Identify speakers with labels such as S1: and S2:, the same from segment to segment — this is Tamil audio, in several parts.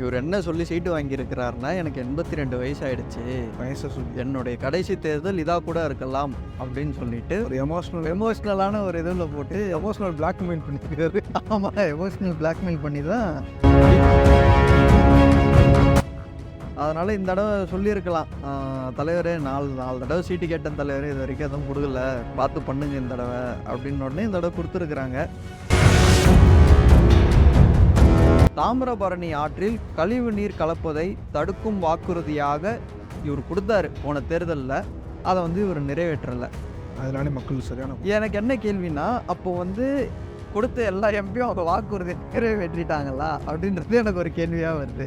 S1: இவர் என்ன சொல்லி சீட்டு வாங்கியிருக்கிறாருன்னா எனக்கு எண்பத்தி ரெண்டு வயசு ஆயிடுச்சு
S2: வயசை சொல்லி.
S1: என்னுடைய கடைசி தேர்தல் இதாக கூட இருக்கலாம் அப்படின்னு சொல்லிட்டு
S2: ஒரு எமோஷனல்
S1: எமோஷ்னலான ஒரு இதில் போட்டு
S2: எமோஷனல் பிளாக்மெயில் பண்ணிருக்காரு
S1: ஆமாம் எமோஷ்னல் பிளாக்மெயில் பண்ணி தான் அதனால் இந்த தடவை சொல்லியிருக்கலாம். தலைவரே நாலு நாலு தடவை சீட்டு கேட்டேன் தலைவரே இது வரைக்கும் எதுவும் கொடுக்கல. பார்த்து பண்ணுங்க இந்த தடவை அப்படின்னு உடனே இந்த தடவை கொடுத்துருக்குறாங்க. தாமிரபரணி ஆற்றில் கழிவு நீர் கலப்பதை தடுக்கும் வாக்குறுதியாக இவர் கொடுத்தாரு. போன தேர்தலில். அதை வந்து இவர் நிறைவேற்றலை.
S2: அதனால மக்கள் சரியான
S1: எனக்கு என்ன கேள்வினா அப்போ வந்து கொடுத்த எல்லா எம்பியும் அவங்க வாக்குறுதி நிறைவேற்றிட்டாங்களா? அப்படின்றது எனக்கு ஒரு கேள்வியாக வருது.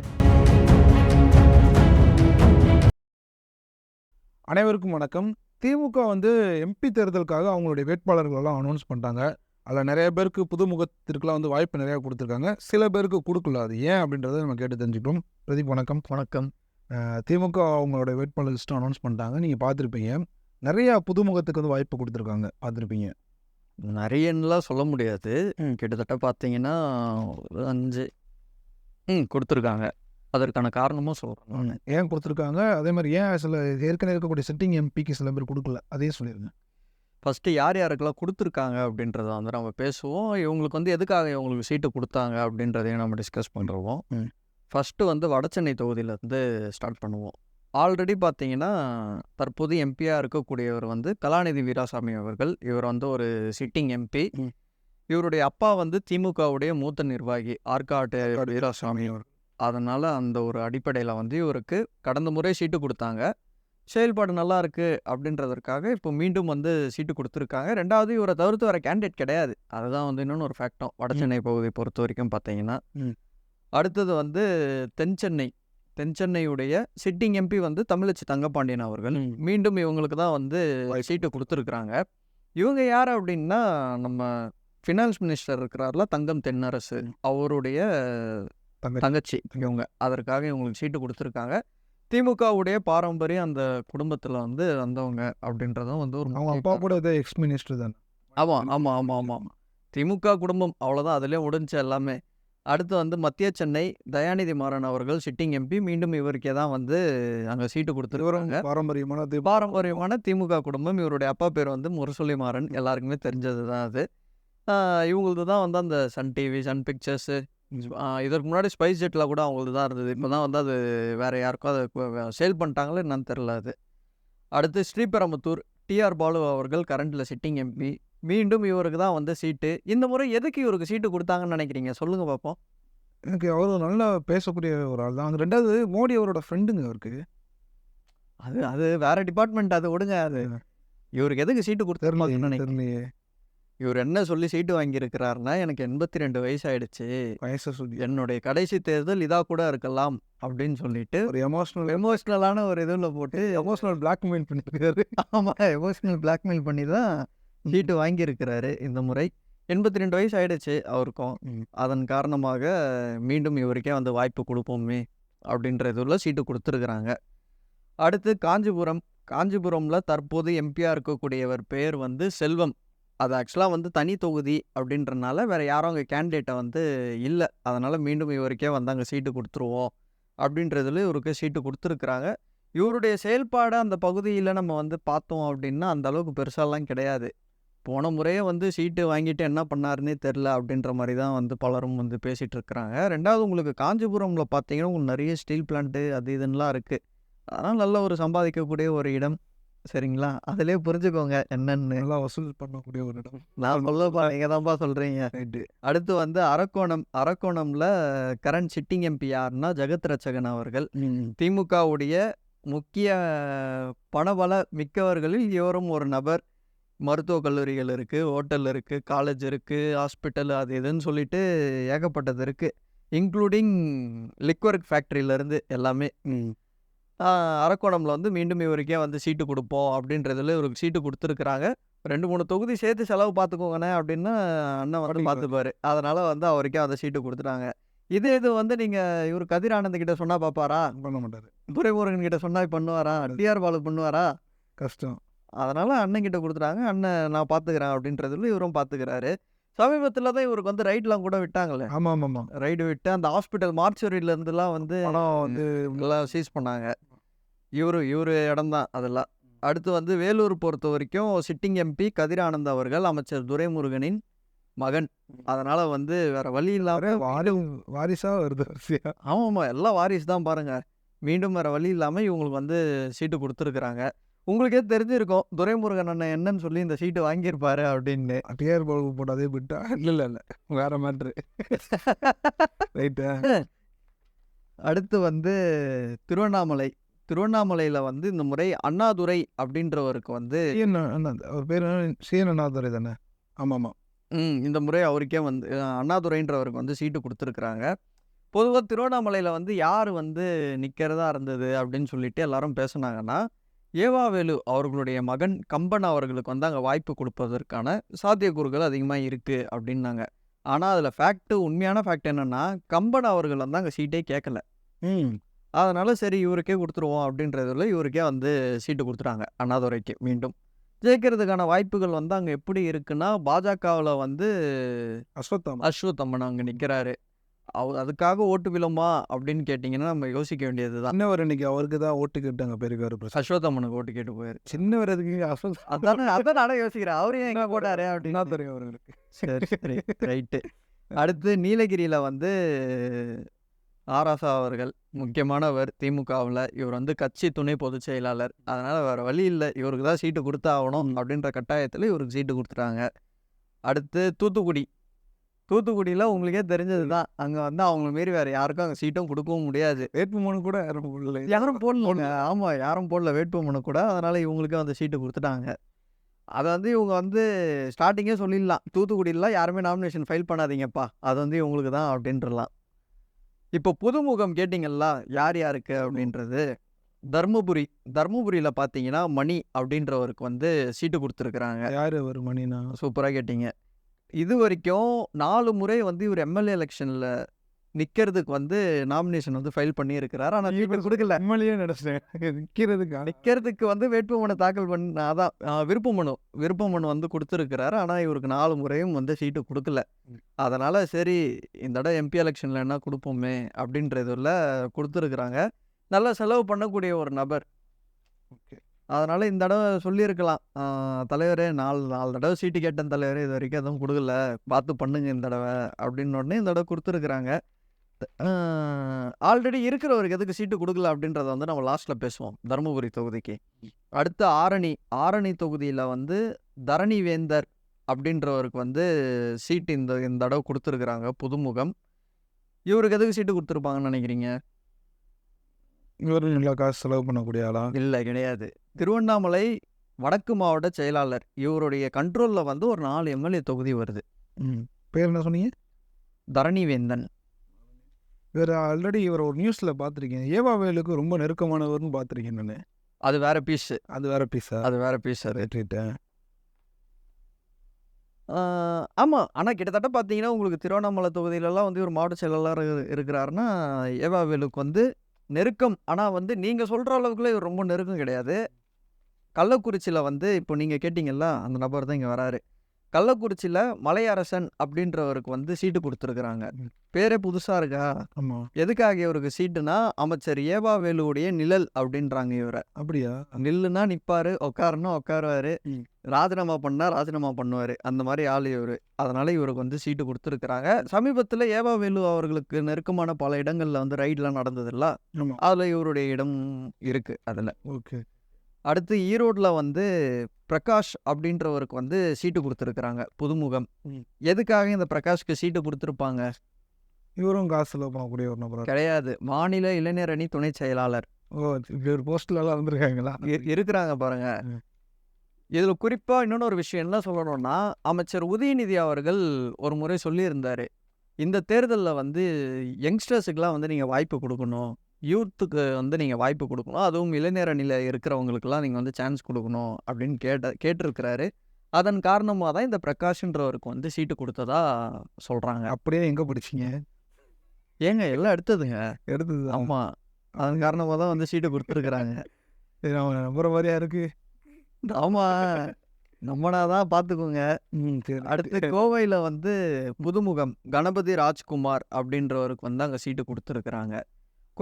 S2: அனைவருக்கும் வணக்கம். திமுக வந்து எம்பி தேர்தலுக்காக அவங்களுடைய வேட்பாளர்களெல்லாம் அனௌன்ஸ் பண்ணிட்டாங்க. அதில் நிறைய பேருக்கு புதுமுகத்திற்குலாம் வந்து வாய்ப்பு நிறையா கொடுத்துருக்காங்க. சில பேருக்கு கொடுக்கல. அது ஏன் அப்படின்றத நம்ம கேட்டு தெரிஞ்சுக்கிட்டோம் பிரதீப் வணக்கம்.
S1: வணக்கம்.
S2: திமுக அவங்களோட வேட்பாளர் லிஸ்ட்டும் அனௌன்ஸ் பண்ணிட்டாங்க. நீங்கள் பார்த்துருப்பீங்க. நிறையா புதுமுகத்துக்கு வந்து வாய்ப்பு கொடுத்துருக்காங்க. பார்த்துருப்பீங்க.
S1: நிறையன்னுலாம் சொல்ல முடியாது. கிட்டத்தட்ட பார்த்தீங்கன்னா ஒரு அஞ்சு ம் கொடுத்துருக்காங்க. அதற்கான காரணமும் சொல்கிறேன்
S2: ஏன் கொடுத்துருக்காங்க? அதே மாதிரி ஏன் சில ஏற்கனவே இருக்கக்கூடிய செட்டிங் எம்பிக்கு சில பேர் கொடுக்கல. அதையும் சொல்லிடுங்க
S1: ஃபஸ்ட்டு யார் யாருக்கெல்லாம் கொடுத்துருக்காங்க அப்படின்றத வந்து நம்ம பேசுவோம். இவங்களுக்கு வந்து எதுக்காக இவங்களுக்கு சீட்டு கொடுத்தாங்க அப்படின்றதையும் நம்ம டிஸ்கஸ் பண்ணுறோம். ஃபஸ்ட்டு வந்து வடசென்னை தொகுதியிலேருந்து ஸ்டார்ட் பண்ணுவோம். ஆல்ரெடி பார்த்தீங்கன்னா தற்போது எம்பியாக இருக்கக்கூடியவர் வந்து கலாநிதி வீராசாமி அவர்கள். இவர் வந்து ஒரு சிட்டிங் எம்பி. இவருடைய அப்பா வந்து திமுகவுடைய மூத்த நிர்வாகி ஆற்காட்டு வீராசாமி
S2: அவர்
S1: அதனால் அந்த ஒரு அடிப்படையில் வந்து இவருக்கு கடந்த முறை சீட்டு கொடுத்தாங்க. செயல்பாடு நல்லா இருக்கு அப்படின்றதற்காக இப்போ மீண்டும் வந்து சீட்டு கொடுத்துருக்காங்க. ரெண்டாவது இவரை தவிர்த்து வர கேண்டிடேட் கிடையாது. அதுதான் வந்து இன்னொன்று ஒரு ஃபேக்டம் வடசென்னை பகுதியை பொறுத்த வரைக்கும் பார்த்தீங்கன்னா. அடுத்தது வந்து தென் சென்னை. தென் சென்னையுடைய சிட்டிங் எம்பி வந்து தமிழச்சி தங்கப்பாண்டியன் அவர்கள். மீண்டும் இவங்களுக்கு தான் வந்து. சீட்டு கொடுத்துருக்குறாங்க. இவங்க யார் அப்படின்னா நம்ம ஃபினான்ஸ் மினிஸ்டர் இருக்கிறார்ல தங்கம் தென்னரசு. அவருடைய.
S2: தங்கச்சி.
S1: இவங்க. அதற்காக இவங்களுக்கு சீட்டு கொடுத்துருக்காங்க. திமுகவுடைய பாரம்பரியம் அந்த குடும்பத்தில் வந்து வந்தவங்க அப்படின்றதும் வந்து ஒரு
S2: அவங்க அப்பா. கூட எக்ஸ் மினிஸ்டர் தானே?
S1: ஆமாம் ஆமாம் ஆமாம் ஆமாம் திமுக குடும்பம் அவ்வளோதான் அதிலே முடிஞ்சு எல்லாமே. அடுத்து வந்து மத்திய சென்னை தயாநிதி மாறன் அவர்கள் சிட்டிங் எம்பி மீண்டும் இவருக்கே தான் வந்து அங்கே சீட்டு கொடுத்துருவாங்க
S2: பாரம்பரியமான
S1: பாரம்பரியமான திமுக குடும்பம். இவருடைய அப்பா பேர் வந்து முரசொலி மாறன். எல்லாருக்குமே தெரிஞ்சது தான் அது இவங்களது தான் வந்து அந்த சன் டிவி சன் பிக்சர்ஸு இதற்கு முன்னாடி ஸ்பைஸ் ஜெட்டில் கூட அவங்களது தான் இருந்தது. இப்போ தான் வந்து அது வேறு யாருக்கும் அதை சேல் பண்ணிட்டாங்களோ என்னன்னு தெரில அது. அடுத்து ஸ்ரீபெரும்புத்தூர் டிஆர் பாலு அவர்கள் கரண்ட்டில் சிட்டிங் எம்பி மீண்டும் இவருக்கு தான் வந்து சீட்டு. இந்த முறை எதுக்கு இவருக்கு சீட்டு கொடுத்தாங்கன்னு நினைக்கிறீங்க? சொல்லுங்கள் பார்ப்போம்
S2: எனக்கு அவர் நல்லா பேசக்கூடிய ஒரு ஆள் தான். அது ரெண்டாவது மோடி அவரோட ஃப்ரெண்டுங்க அவருக்கு.
S1: அது அது வேற டிபார்ட்மெண்ட் அது விடுங்க அது இவருக்கு எதுக்கு சீட்டு கொடுத்தாருன்னு
S2: தெரியலையே
S1: நினைக்கிறீங்க? இவர் என்ன சொல்லி சீட்டு வாங்கியிருக்கிறாருன்னா எனக்கு எண்பத்தி ரெண்டு வயசு ஆயிடுச்சு
S2: வயசை சொல்லி
S1: என்னுடைய கடைசி தேர்தல் இதாக கூட இருக்கலாம் அப்படின்னு சொல்லிட்டு
S2: ஒரு எமோஷனல்
S1: எமோஷ்னலான ஒரு இதில் போட்டு
S2: எமோஷனல் பிளாக்மெயில் பண்ணிருக்காரு
S1: ஆமாம் எமோஷ்னல் பிளாக்மெயில் பண்ணி தான் சீட்டு வாங்கியிருக்கிறாரு இந்த முறை. எண்பத்தி ரெண்டு வயசு ஆயிடுச்சு அவருக்கும் அதன் காரணமாக மீண்டும் இவருக்கே வந்து வாய்ப்பு கொடுப்போமே அப்படின்ற இதில் சீட்டு கொடுத்துருக்குறாங்க. அடுத்து காஞ்சிபுரம். காஞ்சிபுரமில் தற்போது எம்பியாக இருக்கக்கூடியவர் பேர் வந்து செல்வம். அது ஆக்சுவலாக வந்து தனி தொகுதி அப்படின்றனால வேறு யாரும் அங்கே கேண்டிடேட்டை வந்து இல்லை. அதனால் மீண்டும் இவருக்கே வந்து அங்கே சீட்டு கொடுத்துருவோம் அப்படின்றதுல இவருக்கு சீட்டு கொடுத்துருக்குறாங்க. இவருடைய செயல்பாடு அந்த பகுதியில் நம்ம வந்து பார்த்தோம் அப்படின்னா அந்த அளவுக்கு பெருசாலாம் கிடையாது. போன முறையே வந்து சீட்டு வாங்கிட்டு என்ன பண்ணாருன்னே தெரில அப்படின்ற மாதிரி தான் வந்து பலரும் வந்து பேசிகிட்டு இருக்கிறாங்க. ரெண்டாவது உங்களுக்கு காஞ்சிபுரமில் பார்த்தீங்கன்னா உங்களுக்கு நிறைய ஸ்டீல் பிளான்ட்டு அது இதுன்னெலாம் இருக்குது அதனால் நல்ல ஒரு சம்பாதிக்கக்கூடிய ஒரு இடம். சரிங்களா? அதிலே புரிஞ்சுக்கோங்க. என்னன்னு.
S2: நல்லா வசூல் பண்ணக்கூடிய ஒரு இடம்.
S1: நான் சொல்லப்பா நீங்கள் தான்ப்பா சொல்கிறீங்க
S2: ரைட்டு.
S1: அடுத்து வந்து அரக்கோணம் அரக்கோணம்ல கரண்ட் சிட்டிங் எம்பி யாருன்னா ஜெகத் ரட்சகன் அவர்கள். திமுகவுடைய முக்கிய பணபல மிக்கவர்களில் இவரும் ஒரு நபர். மருத்துவக் கல்லூரிகள் இருக்குது ஹோட்டல் இருக்குது காலேஜ் இருக்குது ஹாஸ்பிட்டல் அது இதுன்னு சொல்லிட்டு ஏகப்பட்டது இருக்குது இன்க்ளூடிங் லிக்வர்க் ஃபேக்ட்ரியிலேருந்து எல்லாமே. அரக்கோணம்ல வந்து மீண்டும் இவருக்கே வந்து சீட்டு கொடுப்போம் அப்படின்றதுல இவருக்கு சீட்டு கொடுத்துருக்குறாங்க. ரெண்டு மூணு தொகுதி சேர்த்து செலவு பார்த்துக்கோங்கண்ணே அப்படின்னு அண்ணன் வந்து. பார்த்துப்பாரு. அதனால வந்து அவருக்கே அந்த சீட்டு கொடுத்துட்டாங்க. இது இது வந்து நீங்கள் இவர் கதிர் ஆனந்த் கிட்ட சொன்னா பார்ப்பாரா?
S2: பண்ண மாட்டாரு.
S1: துரைமுருகன் கிட்ட சொன்னா பண்ணுவாரா? டிஆர் பாலு பண்ணுவாரா?
S2: கஷ்டம்.
S1: அதனால அண்ணன் கிட்ட கொடுத்துட்டாங்க. அண்ணன் நான் பார்த்துக்கிறேன் அப்படின்றதுல இவரும் பார்த்துக்கிறாரு. சமீபத்துல தான் இவருக்கு வந்து ரைட்லாம் கூட விட்டாங்களே
S2: ஆமாம் ஆமாம்
S1: ரைடு விட்டு அந்த ஹாஸ்பிட்டல் மார்ச்சுரியில இருந்துலாம் வந்து
S2: வந்து
S1: எல்லாம் சீஸ் பண்ணாங்க. இவரு இவரு இடம்தான் அதெல்லாம். அடுத்து வந்து வேலூர் பொறுத்த வரைக்கும் சிட்டிங் எம்பி கதிர் ஆனந்த் அவர்கள் அமைச்சர் துரைமுருகனின் மகன். அதனால வந்து வேற வழி இல்லாம
S2: வாரி வாரிசாக வருது
S1: ஆமாம்மா எல்லாம் வாரிசு தான் பாருங்க. மீண்டும் வேற வழி இல்லாம இவங்களுக்கு வந்து சீட்டு கொடுத்துருக்குறாங்க. உங்களுக்கே தெரிஞ்சிருக்கும் துரைமுருகன் அண்ணன் என்னன்னு சொல்லி இந்த சீட்டு வாங்கியிருப்பாரு அப்படின்னு.
S2: டிஆர் பாலு போட்டதே விட்டா? இல்லை இல்லை இல்லை. வேற மேட்ரு ரைட்டு
S1: அடுத்து வந்து திருவண்ணாமலை. திருவண்ணாமலையில வந்து இந்த முறை அண்ணாதுரை அப்படின்றவருக்கு வந்து
S2: அவர் பேர் சிஎன் அண்ணாதுரை தானே? ஆமாம். ஆமாம்
S1: ம் இந்த முறை அவருக்கே வந்து அண்ணாதுரைன்றவருக்கு வந்து சீட்டு கொடுத்துருக்குறாங்க. பொதுவாக திருவண்ணாமலையில் வந்து யார் வந்து நிற்கிறதா இருந்தது அப்படின்னு சொல்லிட்டு எல்லாரும் பேசுனாங்கன்னா ஏவாவேலு அவர்களுடைய மகன் கம்பன் அவர்களுக்கு வந்து அங்கே வாய்ப்பு கொடுப்பதற்கான சாத்தியக்கூறுகள் அதிகமாக இருக்குது அப்படின்னாங்க. ஆனால் அதில் ஃபேக்ட்டு உண்மையான ஃபேக்ட் என்னென்னா கம்பன் அவர்கள் வந்து அங்கே சீட்டே கேட்கல
S2: ம்.
S1: அதனால சரி இவருக்கே கொடுத்துருவோம் அப்படின்றதுல இவருக்கே வந்து சீட்டு கொடுத்துட்டாங்க அண்ணாதுரைக்கு மீண்டும். ஜெயிக்கிறதுக்கான வாய்ப்புகள் வந்து அங்கே எப்படி இருக்குன்னா பாஜகவில் வந்து
S2: அஸ்வத்தாமா
S1: அஸ்வத் அம்மன் அங்கே நிற்கிறாரு அவ அதுக்காக ஓட்டு விழுமா அப்படின்னு கேட்டிங்கன்னா நம்ம யோசிக்க வேண்டியது தான்
S2: சின்னவர் இன்னைக்கு அவருக்கு தான் ஓட்டு கேட்டாங்க பெருக்காரு பிரசாத்
S1: அஸ்வத் அம்மனுக்கு ஓட்டு கேட்டு போயாரு.
S2: சின்னவர் எதுக்கு அஸ்வத்?
S1: அதானே அதான் நானே யோசிக்கிறேன். அவரே எங்க போட்டாரு அப்படின்னு.
S2: அண்ணாதுரை அவர்களுக்கு.
S1: சரி சரி. ரைட்டு அடுத்து நீலகிரியில் வந்து ஆராசா அவர்கள் முக்கியமானவர். திமுகவில் இவர் வந்து கட்சி துணை பொதுச் செயலாளர். அதனால் வேறு வழி இல்லை. இவருக்கு தான் சீட்டு கொடுத்தாகணும் அப்படின்ற கட்டாயத்தில் இவருக்கு சீட்டு கொடுத்துட்டாங்க. அடுத்து தூத்துக்குடி. தூத்துக்குடியில் உங்களுக்கே தெரிஞ்சது தான் அங்கே வந்து அவங்கள மாரி வேறு யாருக்கும் அங்கே சீட்டும் கொடுக்கவும் முடியாது.
S2: வேட்புமனு கூட யாரும் போடல.
S1: யாரும் போடலங்க. ஆமாம் யாரும் போடல வேட்புமனு கூட. அதனால் இவங்களுக்கே வந்து சீட்டு கொடுத்துட்டாங்க. அதை வந்து இவங்க வந்து ஸ்டார்டிங்கே சொல்லிடலாம். தூத்துக்குடியில் யாருமே நாமினேஷன் ஃபைல் பண்ணாதீங்கப்பா. அது வந்து இவங்களுக்கு தான் அப்படின்றலாம். இப்போ புதுமுகம் கேட்டிங்கல்ல யார் யாருக்கு அப்படின்றது? தர்மபுரி தர்மபுரியில் பார்த்தீங்கன்னா மணி அப்படின்றவருக்கு வந்து சீட்டு கொடுத்துருக்குறாங்க.
S2: யாரு அவர் மணினா?
S1: சூப்பராக கேட்டிங்க. இது வரைக்கும் நாலு முறை வந்து இவர் எம்எல்ஏ எலெக்ஷனில் நிற்கிறதுக்கு வந்து நாமினேஷன் வந்து ஃபைல் பண்ணியிருக்கிறார். ஆனால் சீட்டு கொடுக்கல.
S2: எம்எல்ஏ நினைச்சேன் நிக்கிறதுக்கு
S1: நிற்கிறதுக்கு வந்து வேட்புமனு தாக்கல் பண்ண அதான் விருப்ப மனு விருப்ப மனு வந்து கொடுத்துருக்கிறாரு. ஆனால் இவருக்கு நாலு முறையும் வந்து சீட்டு கொடுக்கல. அதனால் சரி இந்த தடவை எம்பி எலெக்ஷனில் என்ன கொடுப்போமே அப்படின்றதுல கொடுத்துருக்குறாங்க. நல்லா செலவு பண்ணக்கூடிய ஒரு நபர்.
S2: ஓகே.
S1: அதனால் இந்த தடவை சொல்லியிருக்கலாம். தலைவரே நாலு நாலு தடவை சீட்டு கேட்டேன் தலைவரே இது வரைக்கும் எதுவும் கொடுக்கல. பார்த்து பண்ணுங்க இந்த தடவை அப்படின்னு உடனே இந்த தடவை கொடுத்துருக்குறாங்க. ஆல்ரெடி இருக்கிறவருக்கு எதுக்கு சீட்டு கொடுக்கல அப்படின்றத வந்து நம்ம லாஸ்ட்டில் பேசுவோம். தருமபுரி தொகுதிக்கு. அடுத்து ஆரணி ஆரணி தொகுதியில் வந்து தரணி வேந்தர் அப்படின்றவருக்கு வந்து சீட்டு இந்த இந்த தடவை கொடுத்துருக்குறாங்க புதுமுகம். இவருக்கு எதுக்கு சீட்டு கொடுத்துருப்பாங்கன்னு நினைக்கிறீங்க?
S2: இவரும் நல்லா காசு செலவு பண்ணக்கூடிய ஆளா?
S1: இல்லை கிடையாது. திருவண்ணாமலை வடக்கு மாவட்ட செயலாளர். இவருடைய கண்ட்ரோலில் வந்து ஒரு நாலு எம்எல்ஏ தொகுதி வருது.
S2: பேர் என்ன சொன்னீங்க?
S1: தரணி வேந்தன்
S2: இவர் ஆல்ரெடி இவர் ஒரு நியூஸில் பார்த்துருக்கேன். ஏவா வேலுக்கு ரொம்ப நெருக்கமானவர்னு பார்த்துருக்கேன் நான்.
S1: அது வேற பீஸ்
S2: அது வேற பீஸா
S1: அது வேற பீஸ் அது.
S2: ரைட்டு
S1: ஆமாம் ஆனால் கிட்டத்தட்ட பார்த்தீங்கன்னா உங்களுக்கு திருவண்ணாமலை தொகுதியிலலாம் வந்து ஒரு மாவட்ட செயலாளர் இரு- இருக்கிறாருன்னா ஏவாவேலுக்கு வந்து நெருக்கம். ஆனால் வந்து நீங்கள் சொல்கிற அளவுக்குலாம் இவர் ரொம்ப நெருக்கம் கிடையாது. கள்ளக்குறிச்சியில் வந்து இப்போ நீங்கள் கேட்டிங்கல்ல அந்த நபர் தான் இங்கே வராரு. கள்ளக்குறிச்சியில் மலையரசன் அப்படின்றவருக்கு வந்து சீட்டு கொடுத்துருக்குறாங்க. பேரே புதுசாக இருக்கா?
S2: ஆமாம்
S1: எதுக்காக இவருக்கு சீட்டுனா அமைச்சர் ஏவாவேலுவுடைய நிழல் அப்படின்றாங்க இவரை.
S2: அப்படியா?
S1: நில்லுனா நிற்பாரு உட்காருன்னா உட்காருவாரு. ராஜினாமா பண்ணா ராஜினாமா பண்ணுவார். அந்த மாதிரி ஆள் இவர். அதனால இவருக்கு வந்து சீட்டு கொடுத்துருக்குறாங்க. சமீபத்தில் ஏவாவேலு அவர்களுக்கு நெருக்கமான பல இடங்களில் வந்து ரைட்லாம் நடந்ததில்ல? அதில் இவருடைய இடம் இருக்கு அதில்.
S2: ஓகே.
S1: அடுத்து ஈரோட்டில் வந்து பிரகாஷ் அப்படின்றவருக்கு வந்து சீட்டு கொடுத்துருக்குறாங்க புதுமுகம். எதுக்காக இந்த பிரகாஷ்க்கு சீட்டு கொடுத்துருப்பாங்க?
S2: இவரும் காசு செலவு பண்ணக்கூடிய ஒரு நபரா?
S1: கிடையாது. மாநில இளைஞர் அணி துணை செயலாளர்.
S2: ஓ இப்படி ஒரு போஸ்ட்லலாம் இருந்திருக்காங்களா
S1: இ- இருக்கிறாங்க பாருங்க. இதில் குறிப்பாக இன்னொன்று ஒரு விஷயம் என்ன சொல்லணும்னா அமைச்சர் உதயநிதி அவர்கள் ஒரு முறை சொல்லியிருந்தாரு. இந்த தேர்தலில் வந்து யங்ஸ்டர்ஸுக்கெலாம் வந்து நீங்கள் வாய்ப்பு கொடுக்கணும். யூத்துக்கு வந்து நீங்கள் வாய்ப்பு கொடுக்கணும். அதுவும் இளைஞர் அணியில் இருக்கிறவங்களுக்கெல்லாம் நீங்கள் வந்து சான்ஸ் கொடுக்கணும் அப்படின்னு கேட்ட கேட்டிருக்கிறாரு. அதன் காரணமாக தான் இந்த பிரகாஷ்ன்றவருக்கு வந்து சீட்டு கொடுத்ததா சொல்கிறாங்க
S2: அப்படியே எங்கே படிச்சீங்க?
S1: ஏங்க எல்லாம் எடுத்ததுங்க.
S2: எடுத்தது.
S1: ஆமாம் அதன் காரணமாக தான் வந்து சீட்டு கொடுத்துருக்குறாங்க.
S2: சரி அவன் நம்புற மாதிரியா இருக்கு?
S1: ஆமாம் நம்மனா தான் பார்த்துக்கோங்க. அடுத்து கோவையில் வந்து புதுமுகம் கணபதி ராஜ்குமார் அப்படின்றவருக்கு வந்து அங்கே சீட்டு கொடுத்துருக்குறாங்க.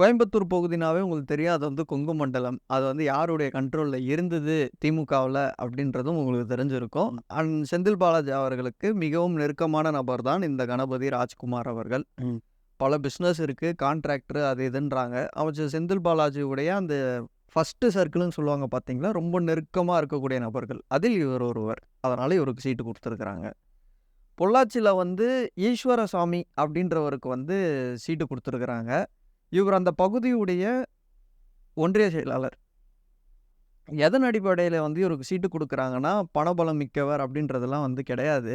S1: கோயம்புத்தூர் பகுதினாவே உங்களுக்கு தெரியும் அது வந்து கொங்கு மண்டலம். அது வந்து யாருடைய கண்ட்ரோலில் இருந்தது திமுகவில் அப்படின்றதும் உங்களுக்கு தெரிஞ்சிருக்கும். அண்ட் செந்தில் பாலாஜி அவர்களுக்கு மிகவும் நெருக்கமான நபர் தான் இந்த கணபதி ராஜ்குமார் அவர்கள். பல பிஸ்னஸ் இருக்குது கான்ட்ராக்டர் அது இதுன்றாங்க. அமைச்சர் செந்தில் பாலாஜியுடைய அந்த ஃபஸ்ட்டு சர்க்கிள்னு சொல்லுவாங்க பார்த்தீங்களா ரொம்ப நெருக்கமாக இருக்கக்கூடிய நபர்கள். அதில் இவர் ஒருவர். அதனால் இவருக்கு சீட்டு கொடுத்துருக்குறாங்க. பொள்ளாச்சியில் வந்து ஈஸ்வரசாமி அப்படின்றவருக்கு வந்து சீட்டு கொடுத்துருக்குறாங்க. இவர் அந்த பகுதியுடைய ஒன்றிய செயலாளர். எதன் அடிப்படையில் வந்து இவருக்கு சீட்டு கொடுக்குறாங்கன்னா பணபலம் மிக்கவர் அப்படின்றதெல்லாம் வந்து கிடையாது.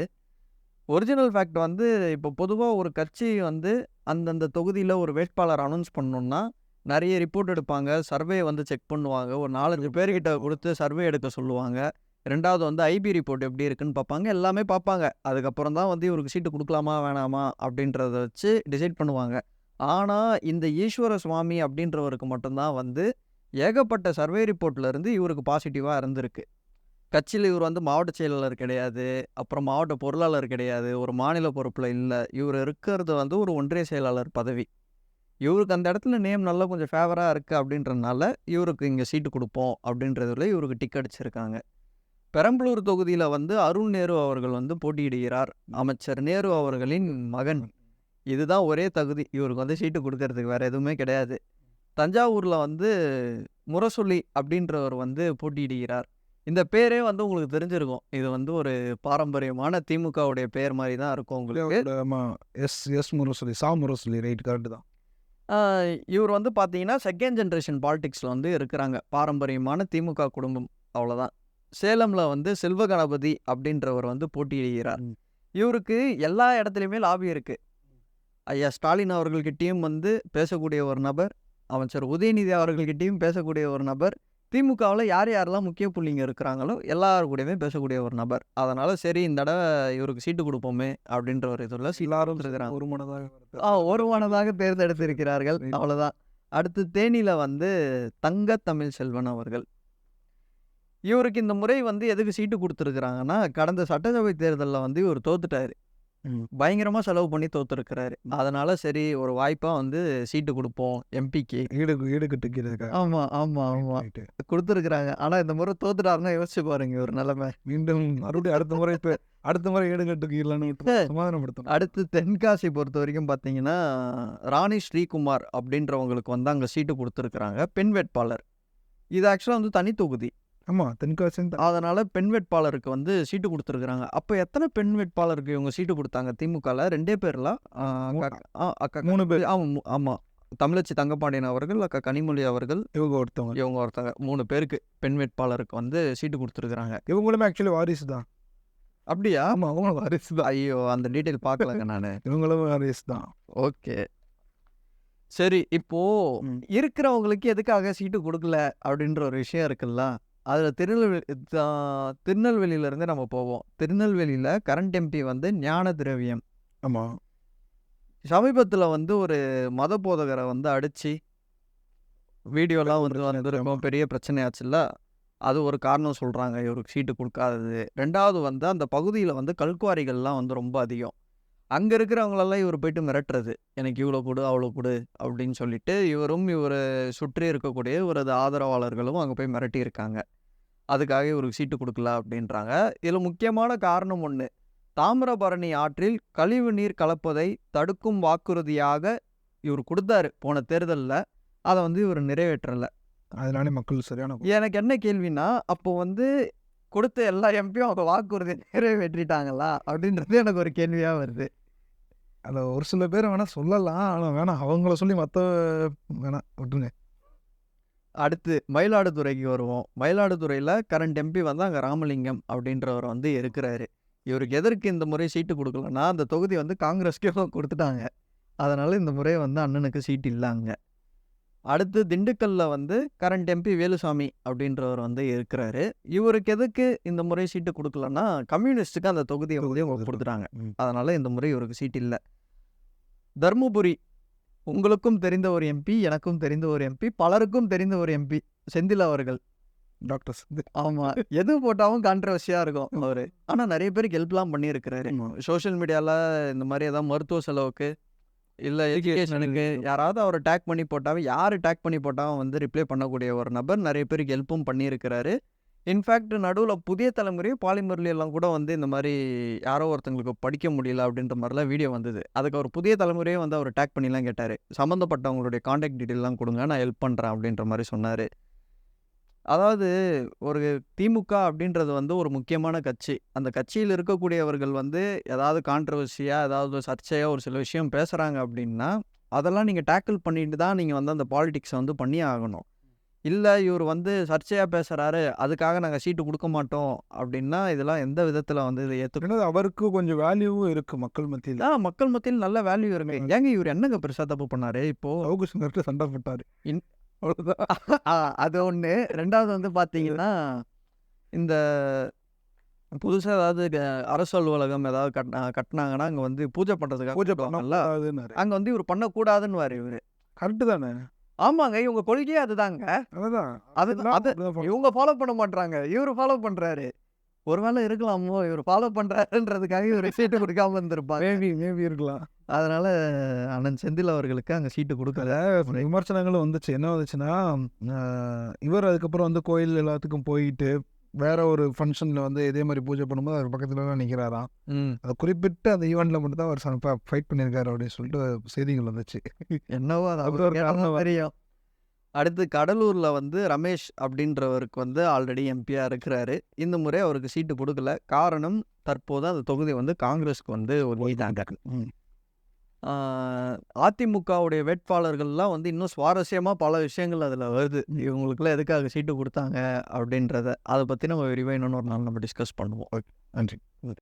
S1: ஒரிஜினல் ஃபேக்ட் வந்து இப்போ பொதுவாக ஒரு கட்சி வந்து அந்தந்த தொகுதியில் ஒரு வேட்பாளர் அனௌன்ஸ் பண்ணணுன்னா நிறைய ரிப்போர்ட் எடுப்பாங்க சர்வே வந்து செக் பண்ணுவாங்க. ஒரு நாலஞ்சு பேர்கிட்ட கொடுத்து சர்வே எடுக்க சொல்லுவாங்க. ரெண்டாவது வந்து ஐபி ரிப்போர்ட் எப்படி இருக்குன்னு பார்ப்பாங்க. எல்லாமே பார்ப்பாங்க. அதுக்கப்புறம் தான் வந்து இவருக்கு சீட்டு கொடுக்கலாமா வேணாமா அப்படின்றத வச்சு டிசைட் பண்ணுவாங்க. ஆனால் இந்த ஈஸ்வர சுவாமி அப்படின்றவருக்கு மட்டும்தான் வந்து ஏகப்பட்ட சர்வே ரிப்போர்ட்ல இருந்து இவருக்கு பாசிட்டிவாக இருந்திருக்கு. கட்சியில் இவர் வந்து மாவட்ட செயலாளர் கிடையாது அப்புறம் மாவட்ட பொருளாளர் கிடையாது ஒரு மாநில பொறுப்பில் இல்லை. இவர் இருக்கிறது வந்து ஒரு ஒன்றிய செயலாளர் பதவி. இவருக்கு அந்த இடத்துல நேம் நல்லா கொஞ்சம் ஃபேவராக இருக்குது அப்படின்றனால இவருக்கு இங்கே சீட்டு கொடுப்போம் அப்படின்றதுல இவருக்கு டிக் அடிச்சிருக்காங்க. பெரம்பலூர் தொகுதியில் வந்து அருண் நேரு அவர்கள் வந்து போட்டியிடுகிறார். அமைச்சர் நேரு அவர்களின் மகன். இதுதான் ஒரே தகுதி. இவருக்கு வந்து சீட்டு கொடுக்கறதுக்கு வேற எதுவுமே கிடையாது. தஞ்சாவூரில் வந்து முரசொலி அப்படின்றவர் வந்து போட்டியிடுகிறார். இந்த பேரே வந்து உங்களுக்கு தெரிஞ்சிருக்கும். இது வந்து ஒரு பாரம்பரியமான திமுகவுடைய பேர் மாதிரி தான் இருக்கும் உங்களுக்கு.
S2: ஆமாம் எஸ் எஸ் முரசொலி சா முரசொலி ரைட் கரெக்டு தான்.
S1: இவர் வந்து பார்த்தீங்கன்னா செகண்ட் ஜென்ரேஷன் பாலிடிக்ஸில் வந்து இருக்கிறாங்க. பாரம்பரியமான திமுக குடும்பம் அவ்வளோதான் சேலமில் வந்து செல்வ கணபதி அப்படின்றவர் வந்து போட்டியிடுகிறார். இவருக்கு எல்லா இடத்துலையுமே லாபி இருக்குது ஐயா ஸ்டாலின் அவர்கள்கிட்டயும் வந்து பேசக்கூடிய ஒரு நபர் அமைச்சர் உதயநிதி அவர்கள்கிட்டயும் பேசக்கூடிய ஒரு நபர் திமுகவில் யார் யாரெல்லாம் முக்கிய புள்ளிங்க இருக்கிறாங்களோ எல்லாரு கூடயுமே பேசக்கூடிய ஒரு நபர். அதனால் சரி இந்த தடவை இவருக்கு சீட்டு கொடுப்போமே அப்படின்ற ஒரு இதில்
S2: எல்லாரும்
S1: இருக்கிறாங்க
S2: ஒரு மனதாக
S1: ஆ ஒருவனதாக தேர்ந்தெடுத்திருக்கிறார்கள்.
S2: Right.
S1: அவ்வளவுதான். அடுத்து தேனியில வந்து தங்க தமிழ் செல்வன் அவர்கள். இவருக்கு இந்த முறை வந்து எதுக்கு சீட்டு கொடுத்துருக்குறாங்கன்னா கடந்த சட்டசபை தேர்தலில் வந்து இவர் தோத்துட்டாரு.
S2: ம்.
S1: பயங்கரமா செலவு பண்ணி தோத்துருக்கிறாரு. அதனால சரி ஒரு வாய்ப்பா வந்து சீட்டு கொடுப்போம் எம்பிக்கு.
S2: ஈடு ஈடு கட்டுக்கிறதுக்காக.
S1: ஆமா ஆமா ஆமா.
S2: Right.
S1: கொடுத்துருக்குறாங்க. ஆனா இந்த முறை தோத்துட்டாருன்னா யோசிச்சு பாருங்க ஒரு நிலைமை.
S2: மீண்டும் மறுபடியும் அடுத்த முறை இப்போ அடுத்த முறை ஈடு கட்டுக்கலான்னு விட்டு சமாதானப்படுத்தணும்.
S1: அடுத்து தென்காசி பொறுத்த வரைக்கும் பார்த்தீங்கன்னா ராணி ஸ்ரீகுமார் அப்படின்றவங்களுக்கு வந்து அங்கே சீட்டு கொடுத்துருக்குறாங்க. பெண் வேட்பாளர். இது ஆக்சுவலாக வந்து தனி தொகுதி.
S2: ஆமா தென்காசி
S1: அதனால பெண் வேட்பாளருக்கு வந்து சீட்டு கொடுத்துருக்குறாங்க. அப்போ எத்தனை பெண் வேட்பாளருக்கு இவங்க சீட்டு கொடுத்தாங்க? திமுகவில் ரெண்டே பேர்ல? அக்கா
S2: மூணு பேர்.
S1: ஆமாம் ஆமாம் தமிழச்சி தங்கப்பாண்டியன் அவர்கள் அக்கா கனிமொழி அவர்கள்
S2: இவங்க ஒருத்தவங்க.
S1: இவங்க ஒருத்தங்க மூணு பேருக்கு பெண் வேட்பாளருக்கு வந்து சீட்டு கொடுத்துருக்குறாங்க.
S2: இவங்களுமே ஆக்சுவலி வாரிசு தான்.
S1: அப்படியா?
S2: ஆமா அவங்களும் வாரிசு தான்.
S1: ஐயோ அந்த டீட்டெயில் பார்க்கலங்க நான்.
S2: இவங்களும் வாரிசு தான்.
S1: ஓகே. சரி இப்போ
S2: ம்.
S1: இருக்கிறவங்களுக்கு எதுக்காக சீட்டு கொடுக்கல? அப்படின்ற ஒரு விஷயம் இருக்குல்ல? அதில் திருநெல்வேலி தா- திருநெல்வேலியில இருந்து நம்ம போவோம். திருநெல்வேலியில் கரண்ட் எம்பி வந்து ஞான திரவியம்.
S2: ஆமா.
S1: சமீபத்தில் வந்து ஒரு மத போதகரை வந்து அடிச்சு வீடியோலாம் வந்து வந்திருக்கும். பெரிய பிரச்சனையாச்சுல்ல? அது ஒரு காரணம் சொல்கிறாங்க இவருக்கு சீட்டு கொடுக்காதது. ரெண்டாவது வந்து அந்த பகுதியில் வந்து கல்குவாரிகள்லாம் வந்து ரொம்ப அதிகம். அங்கே இருக்கிறவங்களெல்லாம் இவர் போயிட்டு மிரட்டுறது. எனக்கு இவ்வளோ கொடு அவ்வளோ கொடு அப்படின்னு சொல்லிட்டு இவரும் இவர் சுற்றி இருக்கக்கூடிய இவரது ஆதரவாளர்களும் அங்கே போய் மிரட்டி இருக்காங்க அதுக்காக இவருக்கு சீட்டு கொடுக்கல அப்படின்றாங்க. இதில் முக்கியமான காரணம் ஒன்று தாமிரபரணி ஆற்றில் கழிவு நீர் கலப்பதை தடுக்கும் வாக்குறுதியாக இவர் கொடுத்தாரு போன தேர்தலில். அதை வந்து இவர் நிறைவேற்றலை.
S2: அதனாலே மக்கள் சரியான
S1: எனக்கு என்ன கேள்வினா அப்போ வந்து கொடுத்த எல்லா எம்பியும் அவங்க வாக்குறுதி நிறைவேற்றிட்டாங்களா? அப்படின்றது எனக்கு ஒரு கேள்வியாக வருது.
S2: அதை ஒரு சில பேர் வேணா சொல்லலாம். ஆனா வேணாம் அவங்கள சொல்லி மற்ற வேணாம் விட்டுருங்க.
S1: அடுத்து மயிலாடுதுறைக்கு வருவோம். மயிலாடுதுறையில் கரண்ட் எம்பி வந்து அங்கே ராமலிங்கம் அப்படின்றவர் வந்து இருக்கிறாரு. இவருக்கு எதற்கு இந்த முறை சீட்டு கொடுக்கலன்னா அந்த தொகுதி வந்து காங்கிரஸ்க்கே கொடுத்துட்டாங்க. அதனால் இந்த முறை வந்து அண்ணனுக்கு சீட் இல்லை அங்கே. அடுத்து திண்டுக்கல்ல வந்து கரண்ட் எம்பி வேலுசாமி அப்படின்றவர் வந்து இருக்கிறாரு. இவருக்கு எதுக்கு இந்த முறை சீட்டு கொடுக்கலன்னா கம்யூனிஸ்ட்டுக்கு அந்த தொகுதியை வந்து இவங்க கொடுத்துட்டாங்க. அதனால் இந்த முறை இவருக்கு சீட் இல்லை. தர்மபுரி உங்களுக்கும் தெரிந்த ஒரு எம்பி எனக்கும் தெரிந்த ஒரு எம்பி பலருக்கும் தெரிந்த ஒரு எம்பி செந்தில் அவர்கள்.
S2: டாக்டர்ஸ்
S1: ஆமா. எது போட்டாலும் கான்ட்ரவர்சியா இருக்கும் அவரு. ஆனா நிறைய பேருக்கு ஹெல்ப்லாம் பண்ணியிருக்கிறாரு. சோஷியல் மீடியால இந்த மாதிரி ஏதாவது மருத்துவ செலவுக்கு இல்ல எஜுகேஷனுக்கு யாராவது அவரை டேக் பண்ணி போட்டாலும் யார் டேக் பண்ணி போட்டாலும் வந்து ரிப்ளை பண்ணக்கூடிய ஒரு நபர். நிறைய பேருக்கு ஹெல்ப்பும் பண்ணியிருக்கிறாரு. இன்ஃபேக்ட் நடுவில் புதிய தலைமுறை பாலிமர்ல எல்லாம் கூட வந்து இந்த மாதிரி யாரோ ஒருத்தங்களுக்கு படிக்க முடியல அப்படின்ற மாதிரிலாம் வீடியோ வந்தது. அதுக்கு அவர் புதிய தலைமுறையே வந்து அவர் டேக் பண்ணிலாம் கேட்டார். சம்மந்தப்பட்டவங்களுடைய காண்டாக்ட் டீட்டெயிலாம் கொடுங்க நான் ஹெல்ப் பண்ணுறேன் அப்படின்ற மாதிரி சொன்னார். அதாவது ஒரு திமுக அப்படின்றது வந்து ஒரு முக்கியமான கட்சி. அந்த கட்சியில் இருக்கக்கூடியவர்கள் வந்து ஏதாவது கான்ட்ரவர்சியாக ஏதாவது சர்ச்சையாக ஒரு சில விஷயம் பேசுகிறாங்க அப்படின்னா அதெல்லாம் நீங்கள் டேக்கிள் பண்ணிட்டு தான் நீங்கள் வந்து அந்த பாலிடிக்ஸை வந்து பண்ணி ஆகணும். இல்லை இவர் வந்து சர்ச்சையாக பேசுகிறாரு அதுக்காக நாங்கள் சீட்டு கொடுக்க மாட்டோம் அப்படின்னா இதெல்லாம் எந்த விதத்தில் வந்து இதை ஏற்றுக்கணும்
S2: அவருக்கு கொஞ்சம் வேல்யூவும் இருக்கு மக்கள் மத்தியில்.
S1: ஆ மக்கள் மத்தியில் நல்ல வேல்யூ இருக்கு. ஏங்க இவர் என்னங்க பெருசாக தப்பு பண்ணாரு இப்போ?
S2: சவுக்கு சங்கர்கிட்ட சண்டை போட்டாரு.
S1: இன்- அது ஒன்று ரெண்டாவது வந்து பார்த்தீங்கன்னா இந்த புதுசாக ஏதாவது அரசு அலுவலகம் ஏதாவது கட் கட்டினாங்கன்னா அங்கே வந்து பூஜை பண்ணுறதுக்காக
S2: பூஜை பண்ணாதுன்னாரு
S1: அங்கே வந்து இவர் பண்ணக்கூடாதுன்னு வாரு இவர்.
S2: கரெக்டு தானே?
S1: ஆமாங்க. இவங்க கொள்கையே அதுதாங்க.
S2: அதுதான்.
S1: அது. இவங்க ஃபாலோ பண்ண மாட்றாங்க. இவர் ஃபாலோ பண்றாரு. ஒருவேளை இருக்கலாமோ? இவர் ஃபாலோ பண்றாருன்றதுக்காக இவர் சீட்டு கொடுக்காம இருந்திருப்பாங்க.
S2: மேபி மேபி இருக்கலாம்.
S1: அதனால அண்ணன் செந்தில் அவர்களுக்கு அங்கே சீட்டு கொடுக்கல.
S2: விமர்சனங்களும் வந்துச்சு. என்ன வந்துச்சுன்னா இவர் அதுக்கப்புறம் வந்து கோயில் எல்லாத்துக்கும் போயிட்டு வேற ஒரு ஃபங்க்ஷன்ல வந்து இதே மாதிரி பூஜை பண்ணும்போது அவர் பக்கத்துல தான் நிக்கிறாராம்.
S1: ம்.
S2: அதை குறிப்பிட்டு அந்த ஈவெண்ட்ல மட்டும் தான் அவர் ஃபைட் பண்ணியிருக்காரு அப்படின்னு சொல்லிட்டு செய்திகள் வந்துச்சு.
S1: என்னவோ அது அவருக்கு
S2: ஒரு காரணம்.
S1: அடுத்து கடலூர்ல வந்து ரமேஷ் அப்படின்றவருக்கு வந்து ஆல்ரெடி எம்பியா இருக்கிறாரு. இந்த முறை அவருக்கு சீட்டு கொடுக்கல. காரணம் தற்போது அந்த தொகுதி வந்து காங்கிரஸ்க்கு வந்து ஒதுக்கிட்டாங்க ம். அதிமுகவுடைய வேட்பாளர்கள்லாம் வந்து இன்னும் சுவாரஸ்யமாக பல விஷயங்கள் அதில் வருது. இவங்களுக்குலாம் எதுக்காக சீட்டு கொடுத்தாங்க அப்படின்றத அதை பற்றி நம்ம விரிவாக இன்னொன்று ஒரு நாள் நம்ம டிஸ்கஸ் பண்ணுவோம்.
S2: ஓகே நன்றி.